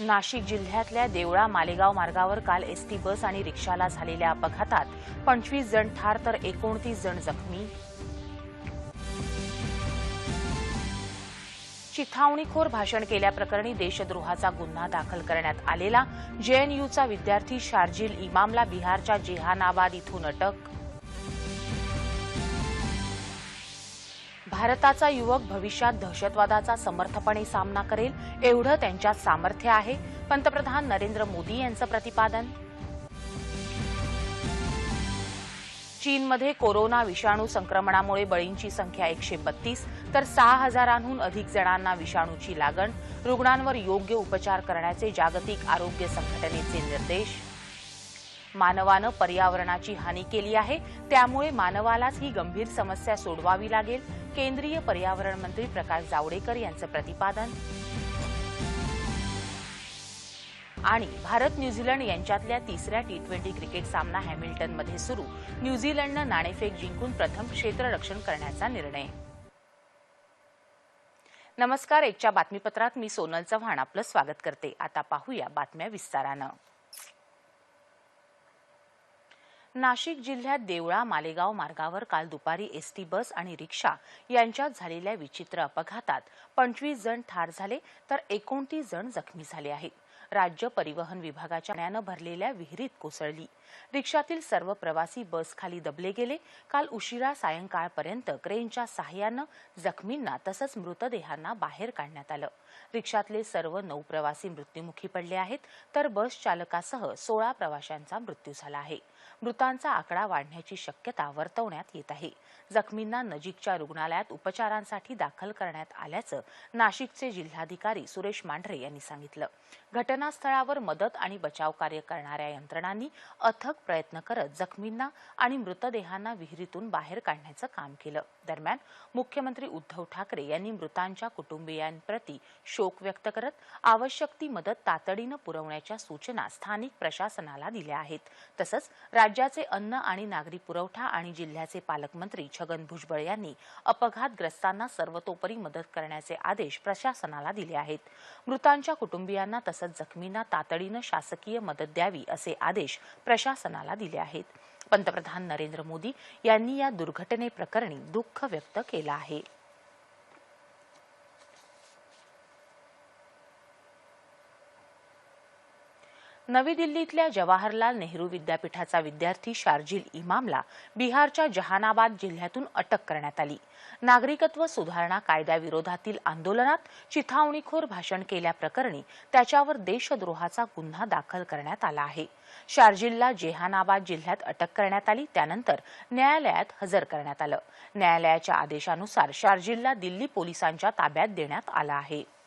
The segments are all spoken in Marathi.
नाशिक जिल्ह्यातल्या देवळा मालेगाव मार्गावर काल एसटी बस आणि रिक्षाला झालेल्या अपघातात पंचवीस जण ठार तर एकोणतीस जण जखमी. चिथावणीखोर भाषण केल्याप्रकरणी देशद्रोहाचा गुन्हा दाखल करण्यात आलेला. जेएनयूचा विद्यार्थी शार्जिल इमामला बिहारच्या जेहानाबाद इथून अटक. भारताचा युवक भविष्यात दहशतवादाचा समर्थपणे सामना करेल एवढं त्यांच्यात सामर्थ्य आहे. पंतप्रधान नरेंद्र मोदी यांचं प्रतिपादन. चीनमध्ये कोरोना विषाणू संक्रमणामुळे बळींची संख्या एकशे बत्तीस तर सहा हजारांहून अधिक जणांना विषाणूची लागण. रुग्णांवर योग्य उपचार करण्याचे जागतिक आरोग्य संघटनेचे निर्देश. मानवानं पर्यावरणाची हानी केली आहे. त्यामुळे मानवालाच ही गंभीर समस्या सोडवावी लागेल. केंद्रीय पर्यावरण मंत्री प्रकाश जावडेकर यांचं प्रतिपादन. आणि भारत न्यूझीलंड यांच्यातल्या तिसऱ्या टी ट्वेंटी क्रिकेट सामना हॅमिल्टनमध्ये सुरू. न्यूझीलंडनं नाणेफेक जिंकून प्रथम क्षेत्ररक्षण करण्याचा निर्णय. नमस्कार एकच्या बातमीपत्रात मी सोनल चव्हाण. आपलं स्वागत करते. आता पाहूया बातम्या विस्तारानं. नाशिक जिल्ह्यात देवळा मालेगाव मार्गावर काल दुपारी एसटी बस आणि रिक्षा यांच्यात झालेल्या विचित्र अपघातात पंचवीस जण ठार झाले तर एकोणतीस जण जखमी झाले आहेत. राज्य परिवहन विभागाच्या पाण्यानं भरलेल्या विहिरीत कोसळली. रिक्षातील सर्व प्रवासी बस खाली दबले गेले. काल उशिरा सायंकाळपर्यंत क्रेनच्या सहाय्यानं जखमींना तसंच मृतदेहांना बाहेर काढण्यात आलं. रिक्षातले सर्व नऊ प्रवासी मृत्युमुखी पडले आहेत तर बस चालकासह सोळा प्रवाशांचा मृत्यू झाला आहे. मृतांचा आकडा वाढण्याची शक्यता वर्तवण्यात येत आहे. जखमींना नजीकच्या रुग्णालयात उपचारांसाठी दाखल करण्यात आल्याचं नाशिकचे जिल्हाधिकारी सुरेश मांढरे यांनी सांगितलं. घटनास्थळावर मदत आणि बचाव कार्य करणाऱ्या यंत्रणांनी अथक प्रयत्न करत जखमींना आणि मृतदेहांना विहिरीतून बाहेर काढण्याचं काम केलं. दरम्यान मुख्यमंत्री उद्धव ठाकरे यांनी मृतांच्या कुटुंबियांप्रती शोक व्यक्त करत आवश्यक ती मदत तातडीनं पुरवण्याच्या सूचना स्थानिक प्रशासनाला दिल्या आहेत. तसंच राज्याचे अन्न आणि नागरी पुरवठा आणि जिल्ह्याचे पालकमंत्री छगन भुजबळ यांनी अपघातग्रस्तांना सर्वतोपरी मदत करण्याचे आदेश प्रशासनाला दिले आहेत. मृतांच्या कुटुंबियांना तसंच जखमींना तातडीनं शासकीय मदत द्यावी असे आदेश प्रशासनाला दिले आहेत. पंतप्रधान नरेंद्र मोदी यांनी या दुर्घटनेप्रकरणी दुःख व्यक्त केलं आहे. नवी दिल्लीतल्या जवाहरलाल नेहरू विद्यापीठाचा विद्यार्थी शार्जिल इमामला बिहारच्या जहानाबाद जिल्ह्यातून अटक करण्यात आली. नागरिकत्व सुधारणा कायद्याविरोधातील आंदोलनात चिथावणीखोर भाषण केल्याप्रकरणी त्याच्यावर देशद्रोहाचा गुन्हा दाखल करण्यात आला आहे. शार्जिलला जेहानाबाद जिल्ह्यात अटक करण्यात आली त्यानंतर न्यायालयात हजर करण्यात आलं. न्यायालयाच्या आदेशानुसार शार्जिलला दिल्ली पोलिसांच्या ताब्यात देण्यात आलं आहे.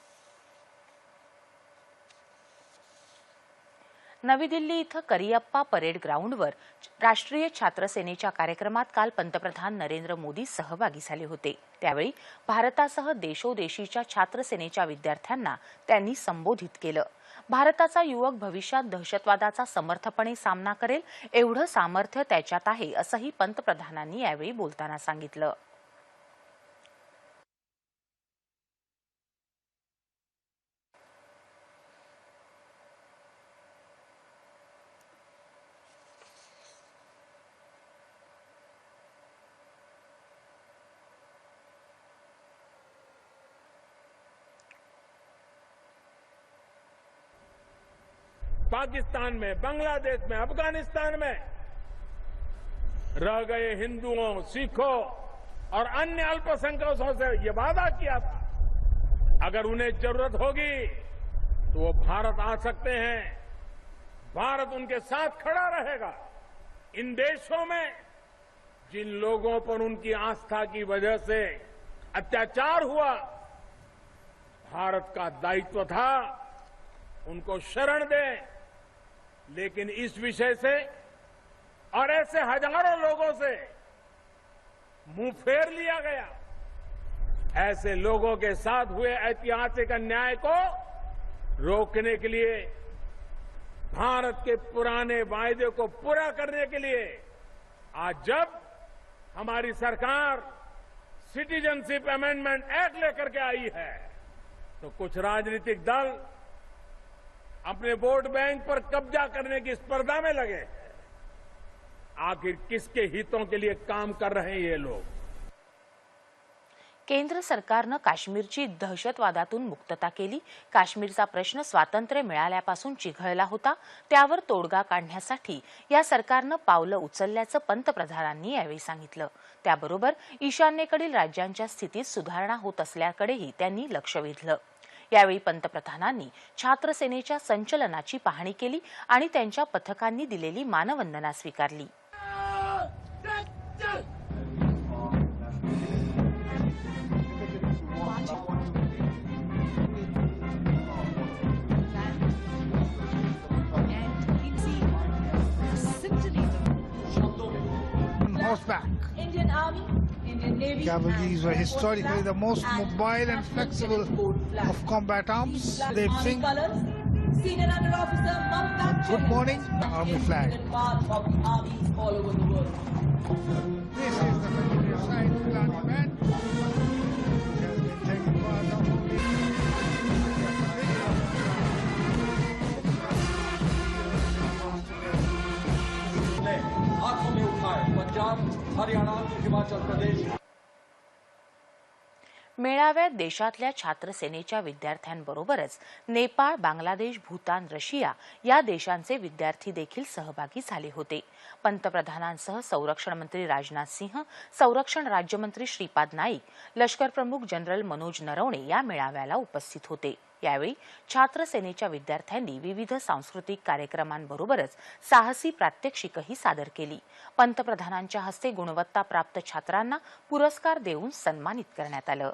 नवी दिल्ली इथं करियप्पा परेड ग्राउंडवर राष्ट्रीय छात्र सेनेच्या कार्यक्रमात काल पंतप्रधान नरेंद्र मोदी सहभागी झाले होते. त्यावेळी भारतासह देशोदेशीच्या छात्र सेनेच्या विद्यार्थ्यांना त्यांनी संबोधित केलं. भारताचा युवक भविष्यात दहशतवादाचा समर्थपणे सामना करेल एवढं सामर्थ्य त्याच्यात आहे असंही पंतप्रधानांनी यावेळी बोलताना सांगितलं. पाकिस्तान में, बांग्लादेश में, अफ़गानिस्तान में। रह गए हिंदुओं, सिखों और अन्य अल्पसंख्यकों से ये वादा किया था। अगर उन्हें ज़रूरत होगी तो वो भारत आ सकते हैं। भारत उनके साथ खड़ा रहेगा। इन देशों में, जिन लोगों पर उनकी आस्था की वजह से अत्याचार हुआ, भारत का दायित्व था, उनको शरण दें। लेकिन इस विषय से और ऐसे हज़ारों लोगों से मुँह फेर लिया गया। ऐसे लोगों के साथ हुए ऐतिहासिक अन्याय को रोकने के लिए, भारत के पुराने वायदे को पूरा करने के लिए आज जब हमारी सरकार सिटीजनशिप अमेंडमेंट एक्ट लेकर के आई है तो कुछ राजनीतिक दल अपने वोट बैंक पर कब्जा करने की स्पर्धा में लगे। आखिर किसके हितों के लिए काम कर रहे हैं ये लोग? केंद्र सरकारनं काश्मीरची दहशतवादातून मुक्तता केली. काश्मीरचा प्रश्न स्वातंत्र्य मिळाल्यापासून चिघळला होता. त्यावर तोडगा काढण्यासाठी या सरकारनं पावलं उचलल्याचं पंतप्रधानांनी यावेळी सांगितलं. त्याबरोबर ईशान्येकडील राज्यांच्या स्थितीत सुधारणा होत असल्याकडेही त्यांनी लक्ष वेधलं. यावेळी पंतप्रधानांनी छात्रसेनेच्या संचलनाची पाहणी केली आणि त्यांच्या पथकांनी दिलेली मानवंदना स्वीकारली. Horseback. Indian Army, Cavalries were historically the most mobile and flexible of combat arms. They Army sing colors. Senior Under Officer Mamta Good morning, the army flag. Part of the armies all over the world. This is the familiar sight of the army band. which has been taken part not only ने हाथों में उठाए पंजाब हरियाणा हिमाचल प्रदेश मेळाव्यात देशातल्या छात्रसेनेच्या विद्यार्थ्यांबरोबरच नेपाळ बांगलादेश भूतान रशिया या देशांचे विद्यार्थी देखील सहभागी झाले होते. पंतप्रधानांसह संरक्षण मंत्री राजनाथ सिंह संरक्षण राज्यमंत्री श्रीपाद नाईक लष्कर प्रमुख जनरल मनोज नरवणे या मेळाव्याला उपस्थित होते. यावेळी छात्रसेनेच्या विद्यार्थ्यांनी विविध सांस्कृतिक कार्यक्रमांबरोबरच साहसी प्रात्यक्षिकही सादर केली. पंतप्रधानांच्या हस्ते गुणवत्ताप्राप्त छात्रांना पुरस्कार देऊन सन्मानित करण्यात आलं.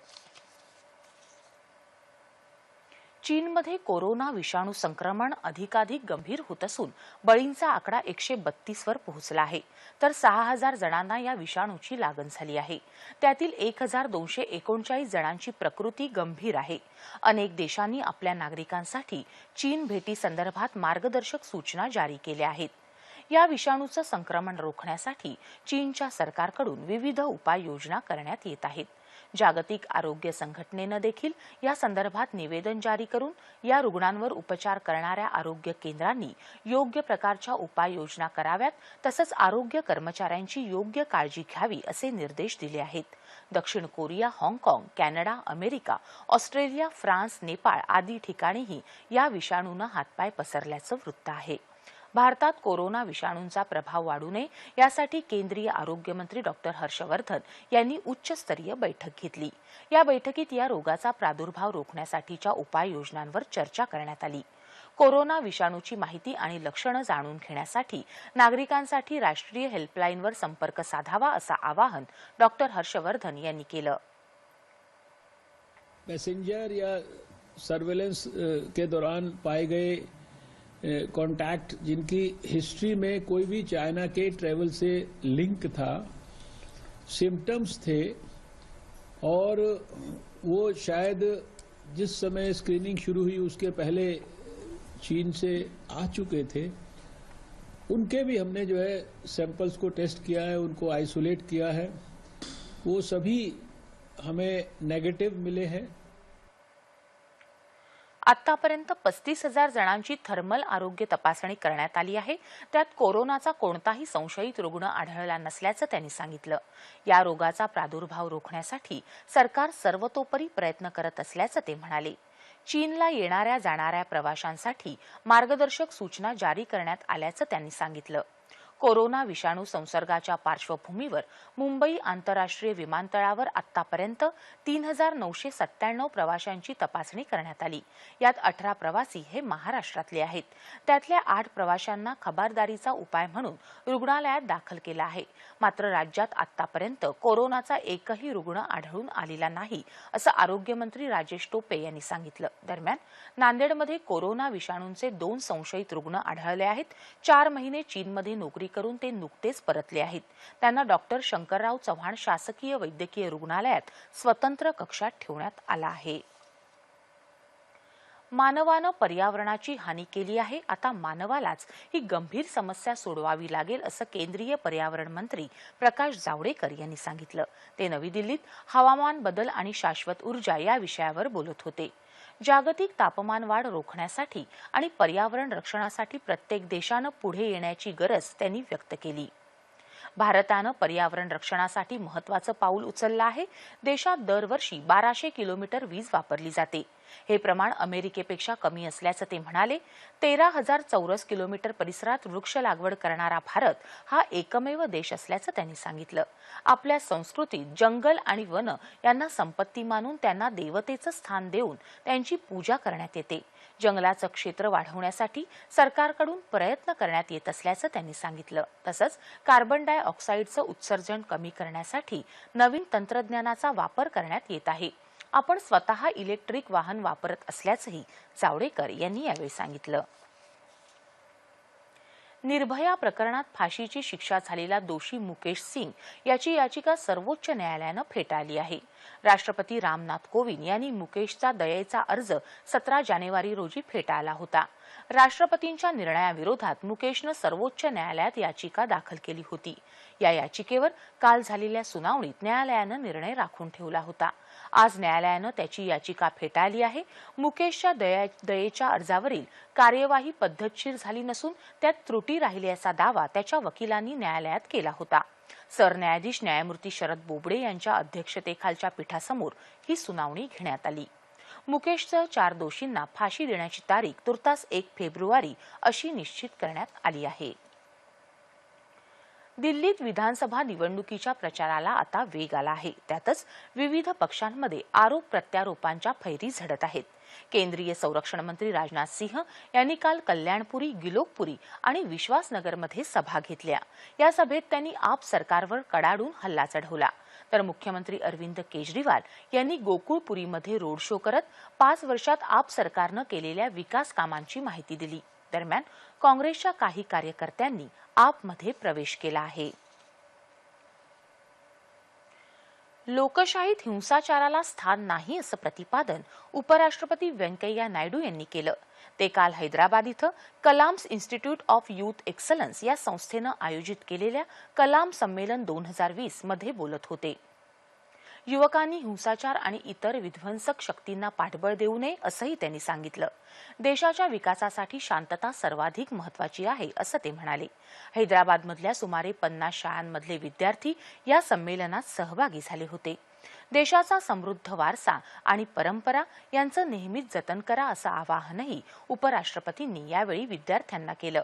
चीनमध्ये कोरोना विषाणू संक्रमण अधिकाधिक गंभीर होत असून बळींचा आकडा एकशे बत्तीसवर पोहोचला आहे. तर सहा हजार जणांना या विषाणूची लागण झाली आहे. त्यातील एक हजार दोनशे एकोणचाळीस जणांची प्रकृती गंभीर आहे. अनेक देशांनी आपल्या नागरिकांसाठी चीन भेटी संदर्भात मार्गदर्शक सूचना जारी केल्या आहेत. या विषाणूचं संक्रमण रोखण्यासाठी चीनच्या सरकारकडून विविध उपाययोजना करण्यात येत आहेत. जागतिक आरोग्य संघटनेनं देखील या संदर्भात निवेदन जारी करून या रुग्णांवर उपचार करणाऱ्या आरोग्य केंद्रांनी योग्य प्रकारच्या उपाययोजना कराव्यात तसंच आरोग्य कर्मचाऱ्यांची योग्य काळजी घ्यावी असे निर्देश दिले आहेत. दक्षिण कोरिया हाँगकाँग Canada America Australia France Nepal आदी ठिकाणीही या विषाणूनं हातपाय पसरल्याचं वृत्त आहे. भारतात कोरोना विषाणूंचा प्रभाव वाढू नये यासाठी केंद्रीय आरोग्यमंत्री डॉक्टर हर्षवर्धन यांनी उच्चस्तरीय बैठक घेतली. या बैठकीत या रोगाचा प्रादुर्भाव रोखण्यासाठीच्या उपाययोजनांवर चर्चा करण्यात आली. कोरोना विषाणूची माहिती आणि लक्षणं जाणून घेण्यासाठी नागरिकांसाठी राष्ट्रीय हेल्पलाईनवर संपर्क साधावा असं आवाहन डॉक्टर हर्षवर्धन यांनी केलं. पैसेंजर या सर्वेलेंस के दौरान पाए गए कॉन्टैक्ट जिनकी हिस्ट्री में कोई भी चाइना के ट्रेवल से लिंक था सिम्टम्स थे, और वो शायद जिस समय स्क्रीनिंग शुरू हुई, उसके पहले चीन से आ चुके थे, उनके भी हमने जो है सैंपल्स को टेस्ट किया है, उनको आइसोलेट किया है। वो सभी हमें नेगेटिव मिले हैं। आतापर्यंत पस्तीस हजार जणांची थर्मल आरोग्य तपासणी करण्यात आली आहे. त्यात कोरोनाचा कोणताही संशयित रुग्ण आढळला नसल्याचं त्यांनी सांगितलं. या रोगाचा प्रादुर्भाव रोखण्यासाठी सरकार सर्वतोपरी प्रयत्न करत असल्याचं ते म्हणाले. चीनला येणाऱ्या जाणाऱ्या प्रवाशांसाठी मार्गदर्शक सूचना जारी करण्यात आल्याचं त्यांनी सांगितलं. कोरोना विषाणू संसर्गाच्या पार्श्वभूमीवर मुंबई आंतरराष्ट्रीय विमानतळावर आतापर्यंत तीन हजार नऊशे सत्त्याण्णव प्रवाशांची तपासणी करण्यात आली. यात अठरा प्रवासी हे महाराष्ट्रातले आहेत. त्यातल्या आठ प्रवाशांना खबरदारीचा उपाय म्हणून रुग्णालयात दाखल केला आहे. मात्र राज्यात आतापर्यंत कोरोनाचा एकही रुग्ण आढळून आलेला नाही असं आरोग्यमंत्री राजेश टोपे यांनी सांगितलं. दरम्यान नांदेडमध्ये कोरोना विषाणूंचे दोन संशयित रुग्ण आढळले आहेत. चार महिने चीनमध्ये नोकरी करून ते नुकतेच परतले आहेत. त्यांना डॉक्टर शंकरराव चव्हाण शासकीय वैद्यकीय रुग्णालयात स्वतंत्र कक्षात ठेवण्यात आला आहे. मानवानं पर्यावरणाची हानी केली आहे. आता मानवालाच ही गंभीर समस्या सोडवावी लागेल असं केंद्रीय पर्यावरण मंत्री प्रकाश जावडेकर यांनी सांगितलं. ते नवी दिल्लीत हवामान बदल आणि शाश्वत ऊर्जा या विषयावर बोलत होते. जागतिक तापमान वाढ रोखण्यासाठी आणि पर्यावरण रक्षणासाठी प्रत्येक देशानं पुढे येण्याची गरज त्यांनी व्यक्त केली. भारतानं पर्यावरण रक्षणासाठी महत्वाचं पाऊल उचललं आहे. देशात दरवर्षी बाराशे किलोमीटर वीज वापरली जाते. हे प्रमाण अमेरिकेपेक्षा कमी असल्याचं ते म्हणाले. तेरा हजार चौरस किलोमीटर परिसरात वृक्ष लागवड करणारा भारत हा एकमेव देश असल्याचं त्यांनी सांगितलं. आपल्या संस्कृतीत जंगल आणि वन यांना संपत्ती मानून त्यांना देवतेचं स्थान देऊन त्यांची पूजा करण्यात येते. जंगलाचं क्षेत्र वाढवण्यासाठी सरकारकडून प्रयत्न करण्यात येत असल्याचं त्यांनी सांगितलं. तसंच कार्बन डायऑक्साईडचं उत्सर्जन कमी करण्यासाठी नवीन तंत्रज्ञानाचा वापर करण्यात येत आहे. आपण स्वतः इलेक्ट्रिक वाहन वापरत असल्याचंही जावडेकर यांनी यावेळी सांगितलं. निर्भया प्रकरणात फाशीची शिक्षा झालेला दोषी मुकेश सिंग याची याचिका सर्वोच्च न्यायालयानं फेटाळली आहे. राष्ट्रपती रामनाथ कोविंद यांनी मुकेशचा दयेचा अर्ज सतरा जानेवारी रोजी फेटाळला होता. राष्ट्रपतींच्या निर्णयाविरोधात मुकेशनं सर्वोच्च न्यायालयात याचिका दाखल केली होती. या याचिकेवर काल झालेल्या सुनावणीत न्यायालयानं निर्णय राखून ठेवला होता. आज न्यायालयानं त्याची याचिका फेटाळली आहे. मुकेशच्या दया दयेच्या अर्जावरील कार्यवाही पद्धतशीर झाली नसून त्यात त्रुटी राहिल्याचा दावा त्याच्या वकिलांनी न्यायालयात केला होता. सरन्यायाधीश न्यायमूर्ती शरद बोबडे यांच्या अध्यक्षतेखालच्या पीठासमोर ही सुनावणी घेण्यात आली. मुकेशचं चार दोषींना फाशी देण्याची तारीख तुर्तास एक फेब्रुवारी अशी निश्चित करण्यात आली आहे. दिल्लीत विधानसभा निवडणुकीच्या प्रचाराला आता वेग आला आहे. त्यातच विविध पक्षांमध्ये आरोप प्रत्यारोपांच्या फैरी झडत आहेत. केंद्रीय संरक्षण मंत्री राजनाथ सिंह यांनी काल कल्याणपुरी गिलोकपुरी आणि विश्वासनगरमध्ये सभा घेतल्या. या सभेत त्यांनी आप सरकारवर कडाडून हल्ला चढवला. तर मुख्यमंत्री अरविंद केजरीवाल यांनी गोकुळपुरीमध्ये रोड शो करत पाच वर्षात आप सरकारनं केलेल्या विकास कामांची माहिती दिली. दरम्यान काँग्रेसच्या काही कार्यकर्त्यांनी आपमध्ये प्रवेश केला आहे. लोकशाहीत हिंसाचाराला स्थान नाही असं प्रतिपादन उपराष्ट्रपती व्यंकय्या नायडू यांनी केलं. ते काल हैदराबाद इथं Kalam's institute of youth excellence या संस्थेनं आयोजित केलेल्या कलाम संमेलन दोन हजार वीसमध्ये बोलत होते. युवकांनी हिंसाचार आणि इतर विध्वंसक शक्तींना पाठबळ देऊ नये असंही त्यांनी सांगितलं. देशाच्या विकासासाठी शांतता सर्वाधिक महत्वाची आहे असं ते म्हणाले. हैदराबादमधल्या सुमारे पन्नास शाळांमधले विद्यार्थी या संमेलनात सहभागी झाले होते. देशाचा समृद्ध वारसा आणि परंपरा यांचं नेहमीच जतन करा असं आवाहनही उपराष्ट्रपतींनी यावेळी विद्यार्थ्यांना केलं.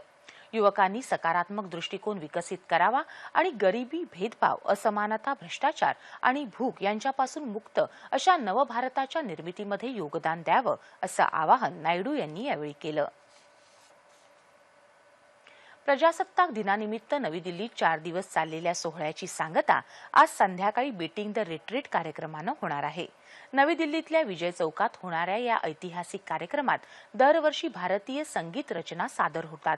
युवकांनी सकारात्मक दृष्टिकोन विकसित करावा आणि गरिबी भेदभाव असमानता भ्रष्टाचार आणि भूक यांच्यापासून मुक्त अशा नवभारताच्या निर्मितीमध्ये योगदान द्यावं असं आवाहन नायडू यांनी यावेळी केलं. प्रजासत्ताक दिनानिमित्त नवी दिल्लीत चार दिवस चाललेल्या सोहळ्याची सांगता आज संध्याकाळी बीटिंग द रिट्रीट कार्यक्रमानं होणार आहे. नवी दिल्लीतल्या विजय चौकात होणाऱ्या या ऐतिहासिक कार्यक्रमात दरवर्षी भारतीय संगीत रचना सादर होतात.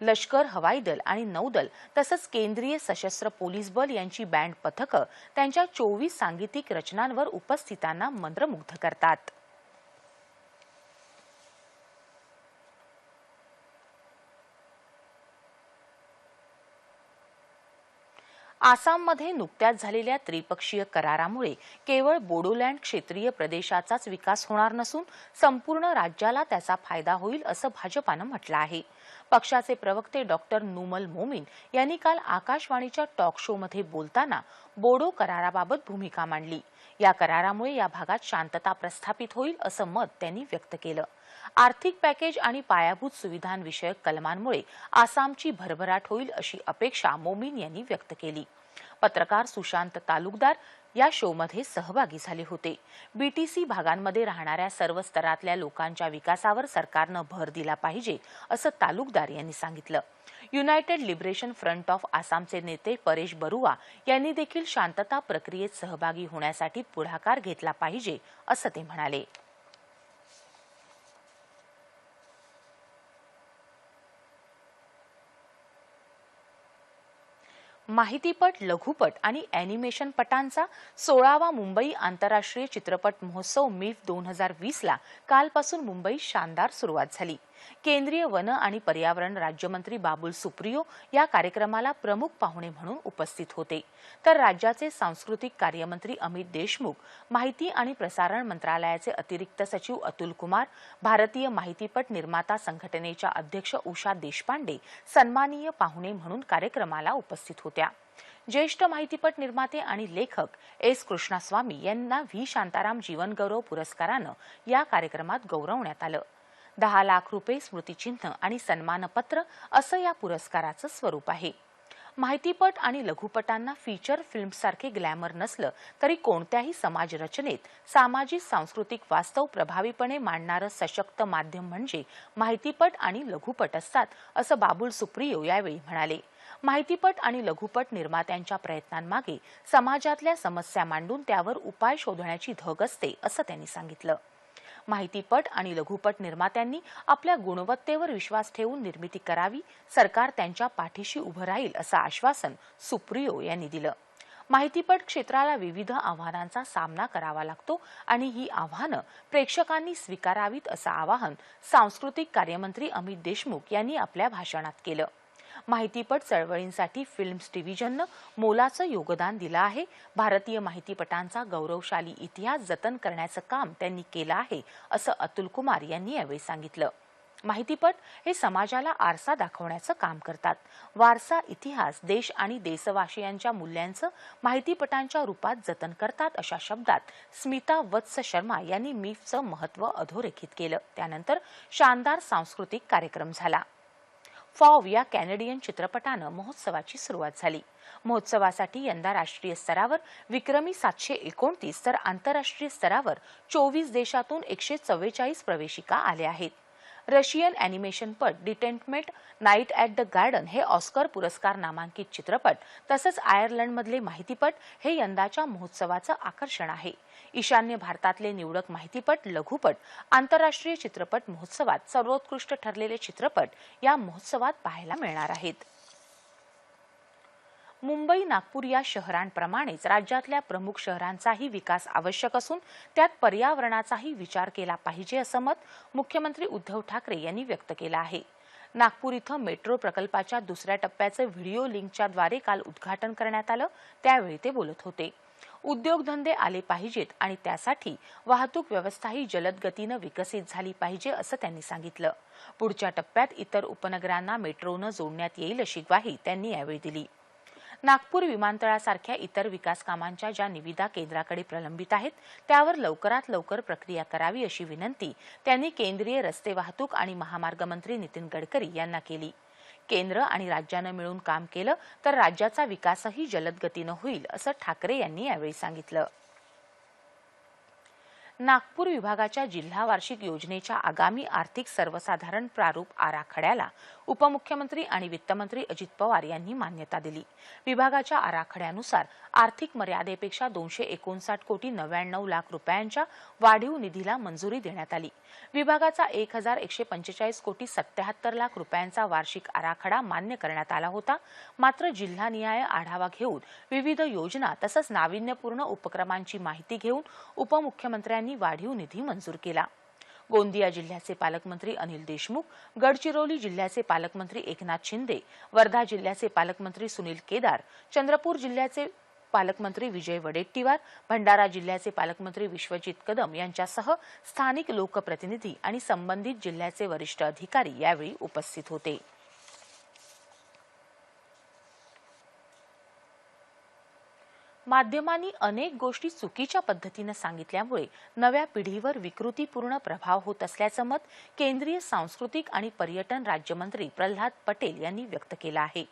लष्कर हवाई दल आणि नौदल तसंच केंद्रीय सशस्त्र पोलीस बल यांची बँड पथकं त्यांच्या चोवीस सांगीतिक रचनांवर उपस्थितांना मंत्रमुग्ध करतात. आसाममध्ये नुकत्याच झालेल्या त्रिपक्षीय करारामुळे केवळ बोडोलँड क्षेत्रीय प्रदेशाचाच विकास होणार नसून संपूर्ण राज्याला त्याचा फायदा होईल असं भाजपानं म्हटलं आहे. पक्षाचे प्रवक्ते डॉक्टर नुमल मोमीन यांनी काल आकाशवाणीच्या टॉक शोमध्ये बोलताना बोडो कराराबाबत भूमिका मांडली. या करारामुळे या भागात शांतता प्रस्थापित होईल असं मत त्यांनी व्यक्त केलं. आर्थिक पॅकेज आणि पायाभूत सुविधांविषयक कलमांमुळे आसामची भरभराट होईल अशी अपेक्षा मोमीन यांनी व्यक्त केली. पत्रकार सुशांत तालुकदार या शोमध्ये सहभागी झाले होते. बीटीसी भागांमध्ये राहणाऱ्या सर्व स्तरातल्या लोकांच्या विकासावर सरकारनं भर दिला पाहिजे असं तालुकदार यांनी सांगितलं. युनायटेड लिबरेशन फ्रंट ऑफ आसामचे नेते परेश बरुआ यांनी देखील शांतता प्रक्रियेत सहभागी होण्यासाठी पुढाकार घेतला पाहिजे असं ते म्हणाले. माहितीपट लघुपट आणि अॅनिमेशन पटांचा सोळावा मुंबई आंतरराष्ट्रीय चित्रपट महोत्सव मिफ दोन हजार वीसला कालपासून मुंबईत शानदार सुरुवात झाली. केंद्रीय वन आणि पर्यावरण राज्यमंत्री बाबुल सुप्रियो या कार्यक्रमाला प्रमुख पाहुणे म्हणून उपस्थित होते. तर राज्याचे सांस्कृतिक कार्यमंत्री अमित देशमुख माहिती आणि प्रसारण मंत्रालयाचे अतिरिक्त सचिव अतुल कुमार भारतीय माहितीपट निर्माता संघटनेच्या अध्यक्ष उषा देशपांडे सन्मानीय पाहुणे म्हणून कार्यक्रमाला उपस्थित होत्या. ज्येष्ठ माहितीपट निर्माते आणि लेखक एस कृष्णास्वामी यांना व्ही शांताराम जीवनगौरव पुरस्कारानं या कार्यक्रमात गौरवण्यात आलं. दहा लाख रुपये स्मृतिचिन्ह आणि सन्मानपत्र असं या पुरस्काराचं स्वरूप आहे. माहितीपट आणि लघुपटांना फीचर फिल्मसारखे ग्लॅमर नसलं तरी कोणत्याही समाज रचनेत सामाजिक सांस्कृतिक वास्तव प्रभावीपणे मांडणारं सशक्त माध्यम म्हणजे माहितीपट आणि लघुपट असतात असं बाबुल सुप्रियो यावेळी म्हणाले. माहितीपट आणि लघुपट निर्मात्यांच्या प्रयत्नांमागे समाजातल्या समस्या मांडून त्यावर उपाय शोधण्याची धग असते असं त्यांनी सांगितलं. माहितीपट आणि लघुपट निर्मात्यांनी आपल्या गुणवत्तेवर विश्वास ठेवून निर्मिती करावी सरकार त्यांच्या पाठीशी उभं राहील असं आश्वासन सुप्रियो यांनी दिलं. माहितीपट क्षेत्राला विविध आव्हानांचा सामना करावा लागतो आणि ही आव्हानं प्रेक्षकांनी स्वीकारावीत असं आवाहन सांस्कृतिक कार्यमंत्री अमित देशमुख यांनी आपल्या भाषणात केलं. माहितीपट चळवळींसाठी फिल्म्स डिव्हिजननं मोलाचं योगदान दिलं आहे. भारतीय माहितीपटांचा गौरवशाली इतिहास जतन करण्याचं काम त्यांनी केलं आहे असं अतुल कुमार यांनी यावेळी सांगितलं. माहितीपट हे समाजाला आरसा दाखवण्याचं काम करतात. वारसा इतिहास देश आणि देशवासियांच्या मूल्यांचं माहितीपटांच्या रूपात जतन करतात अशा शब्दात स्मिता वत्स शर्मा यांनी मीफचं महत्त्व अधोरेखित केलं. त्यानंतर शानदार सांस्कृतिक कार्यक्रम झाला. फॉव या कॅनेडियन चित्रपटानं महोत्सवाची सुरुवात झाली. महोत्सवासाठी यंदा राष्ट्रीय स्तरावर विक्रमी सातशे एकोणतीस तर आंतरराष्ट्रीय स्तरावर चोवीस देशातून एकशे चव्वेचाळीस प्रवेशिका आल्या आहेत. Russian अॅनिमेशनपट detainment night at the garden हे ऑस्कर पुरस्कार नामांकित चित्रपट तसंच आयर्लंडमधले माहितीपट हे यंदाच्या महोत्सवाचं आकर्षण आहे. ईशान्य भारतातले निवडक माहितीपट लघुपट आंतरराष्ट्रीय चित्रपट महोत्सवात सर्वोत्कृष्ट ठरलेले चित्रपट या महोत्सवात पाहायला मिळणार आहेत. मुंबई नागपूर या शहरांप्रमाणेच राज्यातल्या प्रमुख शहरांचाही विकास आवश्यक असून त्यात पर्यावरणाचाही विचार केला पाहिजे असं मत मुख्यमंत्री उद्धव ठाकरे यांनी व्यक्त केलं आहे. नागपूर इथं मेट्रो प्रकल्पाच्या दुसऱ्या टप्प्याचं व्हिडिओ लिंकच्याद्वारे काल उद्घाटन करण्यात आलं. त्यावेळी ते बोलत होते. उद्योगधंदे आले पाहिजेत आणि त्यासाठी वाहतूक व्यवस्थाही जलद गतीनं विकसित झाली पाहिजे असं त्यांनी सांगितलं. पुढच्या टप्प्यात इतर उपनगरांना मेट्रोनं जोडण्यात येईल अशी ग्वाही त्यांनी यावेळी दिली. नागपूर विमानतळासारख्या इतर विकास कामांच्या ज्या निविदा केंद्राकडे प्रलंबित आहेत त्यावर लवकरात लवकर प्रक्रिया करावी अशी विनंती त्यांनी केंद्रीय रस्ते वाहतूक आणि महामार्ग मंत्री नितीन गडकरी यांना केली. केंद्र आणि राज्यानं मिळून काम केलं तर राज्याचा विकासही जलद गतीनं होईल असं ठाकरे यांनी यावेळी सांगितलं. नागपूर विभागाच्या जिल्हा वार्षिक योजनेच्या आगामी आर्थिक सर्वसाधारण प्रारूप आराखड्याला उपमुख्यमंत्री आणि वित्तमंत्री अजित पवार यांनी मान्यता दिली. विभागाच्या आराखड्यानुसार आर्थिक मर्यादेपेक्षा दोनशे एकोणसाठ कोटी नव्याण्णव लाख रुपयांच्या वाढीव निधीला मंजुरी देण्यात आली. विभागाचा एक हजार एकशे पंचेचाळीस कोटी सत्याहत्तर लाख रुपयांचा वार्षिक आराखडा मान्य करण्यात आला होता. मात्र जिल्हानिहाय आढावा घेऊन विविध योजना तसंच नाविन्यपूर्ण उपक्रमांची माहिती घेऊन उपमुख्यमंत्र्यांनी वाढीव निधी मंजूर केला. गोंदिया जिल्ह्याचे पालकमंत्री अनिल देशमुख गडचिरोली जिल्ह्याचे पालकमंत्री एकनाथ शिंदे वर्धा जिल्ह्याचे पालकमंत्री सुनील केदार चंद्रपूर जिल्ह्याचे पालकमंत्री विजय वडेट्टीवार भंडारा जिल्ह्याचे पालकमंत्री विश्वजित कदम यांच्यासह स्थानिक लोकप्रतिनिधी आणि संबंधित जिल्ह्याचे वरिष्ठ अधिकारी यावेळी उपस्थित होते. माध्यमांनी अनेक गोष्टी चुकीच्या पद्धतीनं सांगितल्यामुळे नव्या पिढीवर विकृतीपूर्ण प्रभाव होत असल्याचं मत केंद्रीय सांस्कृतिक आणि पर्यटन राज्यमंत्री प्रल्हाद पटेल यांनी व्यक्त केलं आहे.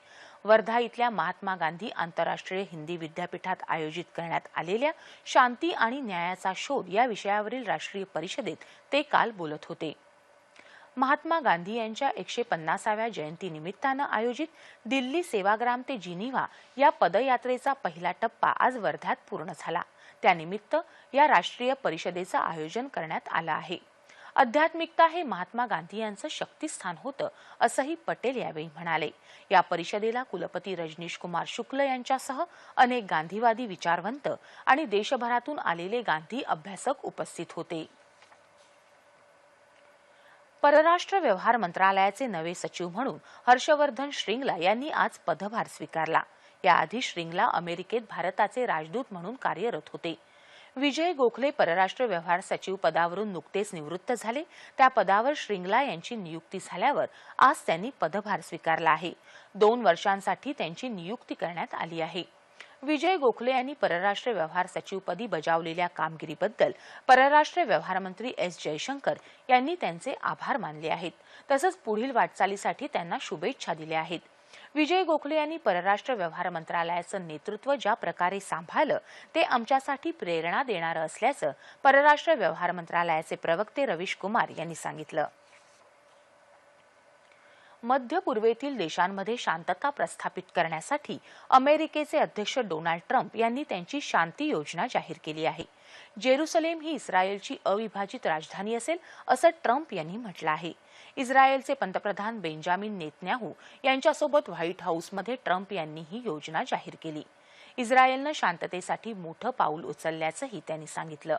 वर्धा इथल्या महात्मा गांधी आंतरराष्ट्रीय हिंदी विद्यापीठात आयोजित करण्यात आलेल्या शांती आणि न्यायाचा शोध या विषयावरील राष्ट्रीय परिषदेत ते काल बोलत होते. महात्मा गांधी यांच्या एकशे पन्नासाव्या जयंतीनिमित्तानं आयोजित दिल्ली सेवाग्राम ते जिनिव्हा या पदयात्रेचा पहिला टप्पा आज वर्ध्यात पूर्ण झाला. त्यानिमित्त या राष्ट्रीय परिषदेचं आयोजन करण्यात आलं आहे. आध्यात्मिकता हे महात्मा गांधी यांचं शक्तीस्थान होतं असंही पटेल यावेळी म्हणाले. या परिषदेला कुलपती रजनीश कुमार शुक्ल यांच्यासह अनेक गांधीवादी विचारवंत आणि देशभरातून आलेले गांधी अभ्यासक उपस्थित होते. परराष्ट्र व्यवहार मंत्रालयाचे नवे सचिव म्हणून हर्षवर्धन श्रींगला यांनी आज पदभार स्वीकारला. याआधी श्रींगला अमेरिकेत भारताचे राजदूत म्हणून कार्यरत होते. विजय गोखले परराष्ट्र व्यवहार सचिव पदावरून नुकतेच निवृत्त झाले. त्या पदावर श्रिंगला यांची नियुक्ती झाल्यावर आज त्यांनी पदभार स्वीकारला आहे. दोन वर्षांसाठी त्यांची नियुक्ती करण्यात आली आहे. विजय गोखले यांनी परराष्ट्र व्यवहार सचिवपदी बजावलेल्या कामगिरीबद्दल परराष्ट्र व्यवहार मंत्री एस जयशंकर यांनी त्यांचे आभार मानले आहेत. तसंच पुढील वाटचालीसाठी त्यांना शुभेच्छा दिल्या आहेत. विजय गोखले यांनी परराष्ट्र व्यवहार मंत्रालयाचं नेतृत्व ज्या प्रकारे सांभाळलं ते आमच्यासाठी प्रेरणा देणारं असल्याचं परराष्ट्र व्यवहार मंत्रालयाचे प्रवक्ते रवीश कुमार यांनी सांगितलं. मध्य पूर्वेतील देशांमध्ये शांतता प्रस्थापित करण्यासाठी अमेरिकेचे अध्यक्ष डोनाल्ड ट्रम्प यांनी त्यांची शांती योजना जाहीर केली आहे. जेरुसलेम ही इस्रायलची अविभाजित राजधानी असेल असं ट्रम्प यांनी म्हटलं आहे. इस्रायलचे पंतप्रधान बेंजामिन नेतन्याहू यांच्यासोबत व्हाईट हाऊसमध्ये ट्रम्प यांनी ही योजना जाहीर केली. इस्रायलनं शांततेसाठी मोठं पाऊल उचलल्याचंही त्यांनी सांगितलं.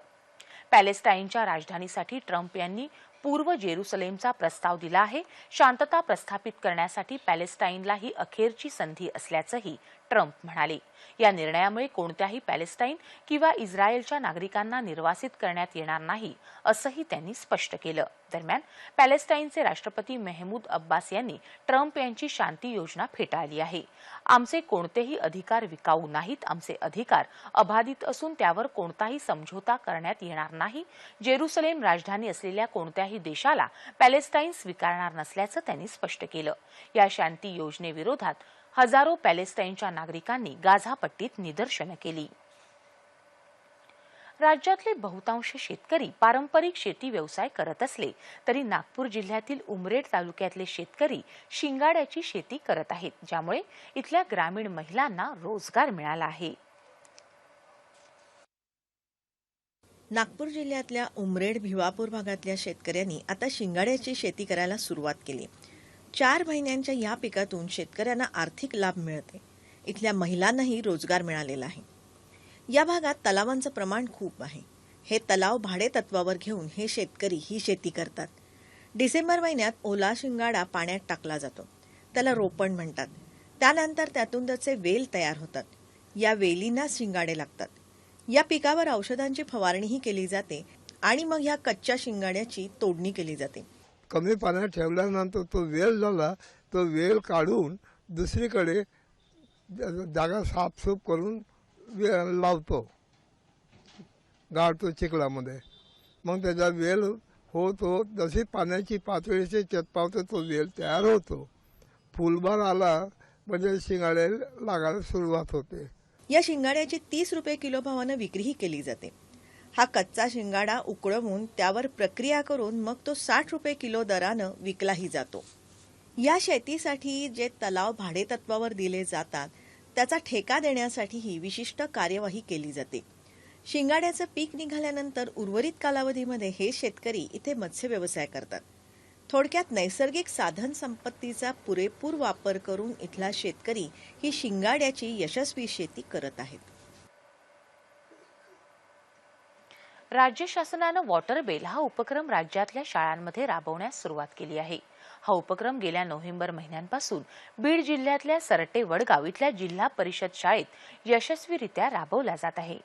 पॅलेस्टाईनच्या राजधानीसाठी ट्रम्प यांनी पूर्व जेरुसलेमचा प्रस्ताव दिला आहे. शांतता प्रस्थापित करण्यासाठी पॅलेस्टाईनला ही अखेरची संधी असल्याचंही ट्रम्प म्हणाले. या निर्णयामुळे कोणत्याही पॅलेस्टाईन किंवा इस्रायलच्या नागरिकांना निर्वासित करण्यात येणार नाही असंही त्यांनी स्पष्ट केलं. दरम्यान पॅलेस्टाईनचे राष्ट्रपती मेहमूद अब्बास यांनी ट्रम्प यांची शांती योजना फेटाळली आहे. आमचे कोणतेही अधिकार विकाऊ नाहीत आमचे अधिकार अबाधित असून त्यावर कोणताही समझोता करण्यात येणार नाही. जेरुसलेम राजधानी असलेल्या कोणत्याही देशाला पॅलेस्टाईन स्वीकारणार नसल्याचं त्यांनी स्पष्ट केलं. या शांती योजनेविरोधात हजारो पॅलेस्टाईनच्या नागरिकांनी गाझापट्टीत निदर्शनं केली. राज्यातले बहुतांश शेतकरी पारंपरिक शेती व्यवसाय करत असले तरी नागपूर जिल्ह्यातील उमरेड तालुक्यातले शेतकरी शिंगाड्याची शेती करत आहेत ज्यामुळे इथल्या ग्रामीण महिलांना रोजगार मिळाला आहे. नागपूर जिल्ह्यातल्या उमरेड भिवापूर भागातल्या शेतकऱ्यांनी आता शिंगाड्याची शेती करायला सुरुवात केली. चार महिन्यांच्या या पिकातून शेतकऱ्यांना आर्थिक लाभ मिळते. इथल्या महिलांनाही रोजगार मिळालेला आहे. या भागात तलावांचं प्रमाण खूप आहे. हे तलाव भाडे तत्वावर घेऊन हे शेतकरी ही शेती करतात. डिसेंबर महिन्यात ओला शिंगाडा पाण्यात टाकला जातो. त्याला रोपण म्हणतात. त्यानंतर त्यातून त्याचे वेल तयार होतात. या वेलींना शिंगाडे लागतात. या पिकावर औषधांची फवारणीही केली जाते आणि मग ह्या कच्च्या शिंगाड्याची तोडणी केली जाते. कमी पाण्यात ठेवल्यानंतर तो वेल झाला तो वेल काढून दुसरीकडे जागा साफसूफ करून वे- लावतो. गाळतो चिखलामध्ये. मग त्याचा वेल होतो जशी पाण्याची पातळीची चेतपावते तो वेल तयार होतो. फुलबार आला म्हणजे शिंगाडे लागायला सुरुवात होते. या शिंगाड्याची तीस रुपये किलो भावानं विक्रीही केली जाते. हा कच्चा शिंगाडा उकळवून त्यावर प्रक्रिया करून मग तो साठ रुपये किलो दरानं विकलाही जातो. या शेतीसाठी जे तलाव भाडेतत्वावर दिले जातात त्याचा ठेका देण्यासाठीही विशिष्ट कार्यवाही केली जाते. शिंगाड्याचं पीक निघाल्यानंतर उर्वरित कालावधीमध्ये हे शेतकरी इथे मत्स्य व्यवसाय करतात. थोडक्यात नैसर्गिक साधन संपत्तीचा पुरेपूर वापर करून इथला शेतकरी ही शिंगाड्याची यशस्वी शेती करत आहेत. राज्य शासनानं वॉटर बेल हा उपक्रम राज्यातल्या शाळांमध्ये राबवण्यास सुरुवात केली आहे. हा उपक्रम गेल्या नोव्हेंबर महिन्यांपासून बीड जिल्ह्यातल्या सरटे वडगाव इथल्या जिल्हा परिषद शाळेत यशस्वीरित्या राबवला जात आहे.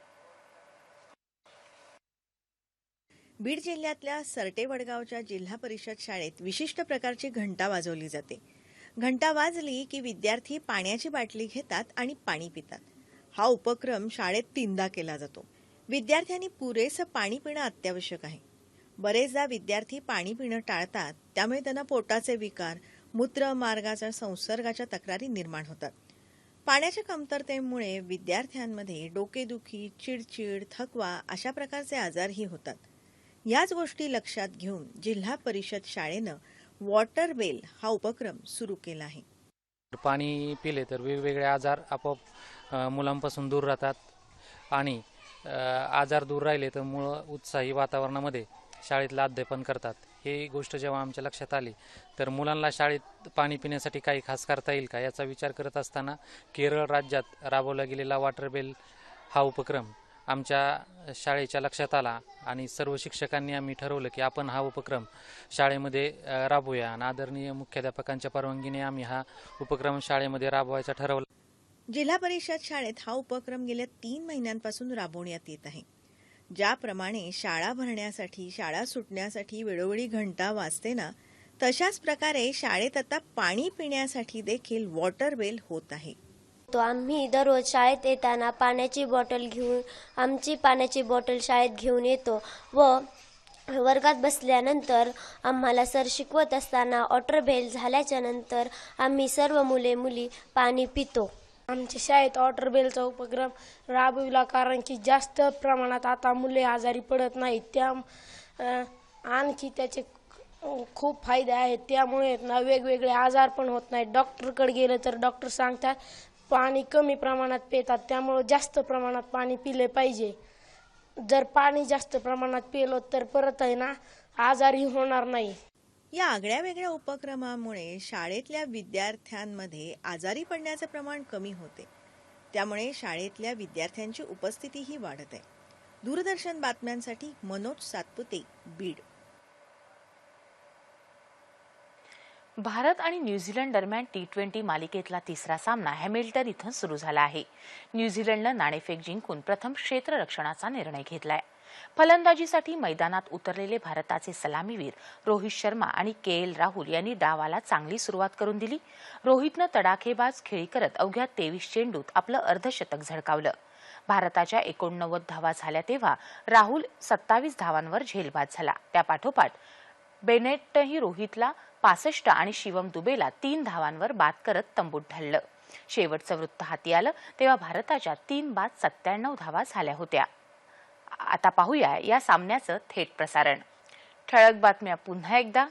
बीड जिल्ह्यातल्या सरटे वडगावच्या जिल्हा परिषद शाळेत विशिष्ट प्रकारची घंटा वाजवली जाते. घंटा वाजली की विद्यार्थी पाण्याची बाटली घेतात आणि पाणी पितात. हा उपक्रम शाळेत तीनदा केला जातो. विद्यार्थ्यांनी पुरेसं पाणी पिणं अत्यावश्यक आहे. बरेचदा विद्यार्थी पाणी पिणं टाळतात त्यामुळे त्यांना पोटाचे विकार मूत्रमार्गाच्या संसर्गाच्या तक्रारी निर्माण होतात. पाण्याच्या कमतरतेमुळे विद्यार्थ्यांमध्ये डोकेदुखी चिडचिड थकवा अशा प्रकारचे आजारही होतात. याच गोष्टी लक्षात घेऊन जिल्हा परिषद शाळेनं वॉटर बेल हा उपक्रम सुरू केला आहे. पाणी पिले तर वेगवेगळे आजार आपोआप मुलांपासून दूर राहतात आणि आजार दूर राहिले तर मुलं उत्साही वातावरणामध्ये शाळेतलं अध्यापन करतात. ही गोष्ट जेव्हा आमच्या लक्षात आली तर मुलांना शाळेत पाणी पिण्यासाठी काही खास करता येईल का याचा विचार करत असताना केरळ राज्यात राबवला गेलेला वॉटर बेल हा उपक्रम आमच्या शाळेच्या लक्षात आला आणि सर्व शिक्षकांनी आम्ही ठरवलं की आपण हा उपक्रम शाळेमध्ये राबवूया. आणि आदरणीय मुख्याध्यापकांच्या परवानगीने आम्ही हा उपक्रम शाळेमध्ये राबवायचा ठरवला. जिल्हा परिषद शाळेत हा उपक्रम गेल्या तीन महिन्यांपासून राबवण्यात येत आहे. ज्याप्रमाणे शाळा भरण्यासाठी शाळा सुटण्यासाठी वेळोवेळी घंटा वाजते ना तशाच प्रकारे शाळेत आता पाणी पिण्यासाठी देखील वॉटर बेल होत आहे. तो आम्ही दररोज शाळेत येताना पाण्याची बॉटल घेऊन आमची पाण्याची बॉटल शाळेत घेऊन येतो व वर्गात बसल्यानंतर आम्हाला सर शिकवत असताना वॉटर बेल झाल्याच्यानंतर आम्ही सर्व मुले मुली पाणी पितो. आमच्या शाळेत वॉटर बेलचा उपक्रम राबविला कारण की जास्त प्रमाणात आता मुले आजारी पडत नाहीत. त्या आणखी त्याचे खूप फायदे आहेत. त्यामुळे ना वेगवेगळे आजार पण होत नाहीत. डॉक्टरकडे गेलं तर डॉक्टर सांगतात पाणी कमी प्रमाणात पितात त्यामुळे जास्त प्रमाणात पाणी पिले पाहिजे. जर पाणी जास्त प्रमाणात पिलं तर परत आहे ना आजारी होणार नाही. या आगळ्या वेगळ्या उपक्रमामुळे शाळेतल्या विद्यार्थ्यांमध्ये आजारी पडण्याचे प्रमाण कमी होते. त्यामुळे शाळेतल्या विद्यार्थ्यांची उपस्थितीही वाढत. आहे दूरदर्शन बातम्यांसाठी मनोज सातपुते बीड. भारत आणि न्यूझीलंड दरम्यान टी ट्वेंटी मालिकेतला तिसरा सामना हॅमिल्टन इथं सुरू झाला आहे. न्यूझीलंडनं नाणेफेक जिंकून प्रथम क्षेत्ररक्षणाचा निर्णय घेतलाय. फलंदाजीसाठी मैदानात उतरलेले भारताचे सलामीवीर रोहित शर्मा आणि के एल राहुल यांनी डावाला चांगली सुरुवात करून दिली. रोहितनं तडाखेबाज खेळी करत अवघ्या तेवीस चेंडूत आपलं अर्धशतक झळकावलं. भारताच्या एकोणनव्वद धावा झाल्या तेव्हा राहुल सत्तावीस धावांवर झेलबाद झाला. त्यापाठोपाठ बेनेटही रोहितला पासष्ट आणि शिवम दुबेला तीन धावांवर बाद करत तंबूत ढळलं शेवटचं वृत्त हाती आलं तेव्हा भारताच्या तीन बाद सत्त्याण्णव धावा झाल्या होत्या. आता पाहूया या सामन्याचं थेट प्रसारण. ठळक बातम्या पुन्हा एकदा.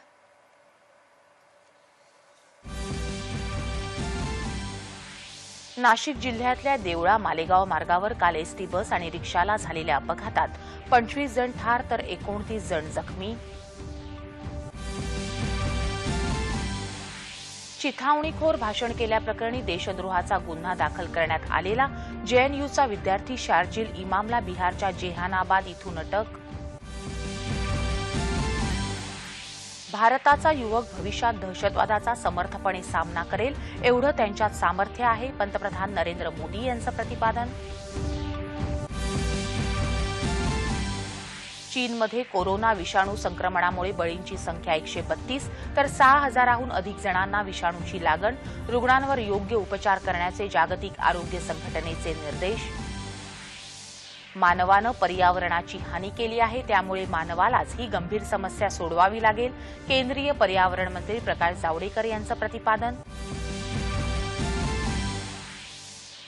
नाशिक जिल्ह्यातल्या देवळा मालेगाव मार्गावर काल एसटी बस आणि रिक्षाला झालेल्या अपघातात पंचवीस जण ठार तर एकोणतीस जण जखमी. चिथावणीखोर भाषण केल्याप्रकरणी देशद्रोहाचा गुन्हा दाखल करण्यात आलेला. जेएनयूचा विद्यार्थी शार्जिल इमामला बिहारच्या जेहानाबाद इथून अटक. भारताचा युवक भविष्यात दहशतवादाचा समर्थपणे सामना करेल. एवढं त्यांच्यात सामर्थ्य आहे पंतप्रधान नरेंद्र मोदी यांचं प्रतिपादन. चीनमध्ये कोरोना विषाणू संक्रमणामुळे बळींची संख्या एकशे बत्तीस तर सहा हजाराहून अधिक जणांना विषाणूची लागण. रुग्णांवर योग्य उपचार करण्याचे जागतिक आरोग्य संघटनेचे निर्देश. मानवानं पर्यावरणाची हानी केली आहे त्यामुळे मानवालाच ही गंभीर समस्या सोडवावी लागेल. केंद्रीय पर्यावरण मंत्री प्रकाश जावडेकर यांचं प्रतिपादन.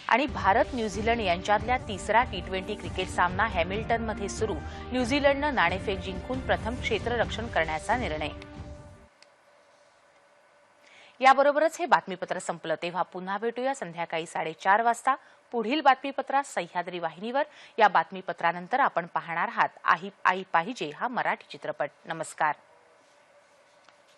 आणि भारत न्यूझीलंड यांच्यातल्या तिसरा टी ट्वेंटी क्रिकेट सामना हॅमिल्टनमध्ये सुरू. न्यूझीलंडनं नाणेफेक जिंकून प्रथम क्षेत्ररक्षण करण्याचा निर्णय. याबरोबरच हे बातमीपत्र संपलं तेव्हा पुन्हा भेटूया संध्याकाळी साडेचार वाजता. पुढील बातमीपत्रात सह्याद्री वाहिनीवर. या बातमीपत्रानंतर आपण पाहणार आहात. आई आई पाहिजे हा मराठी चित्रपट. नमस्कार.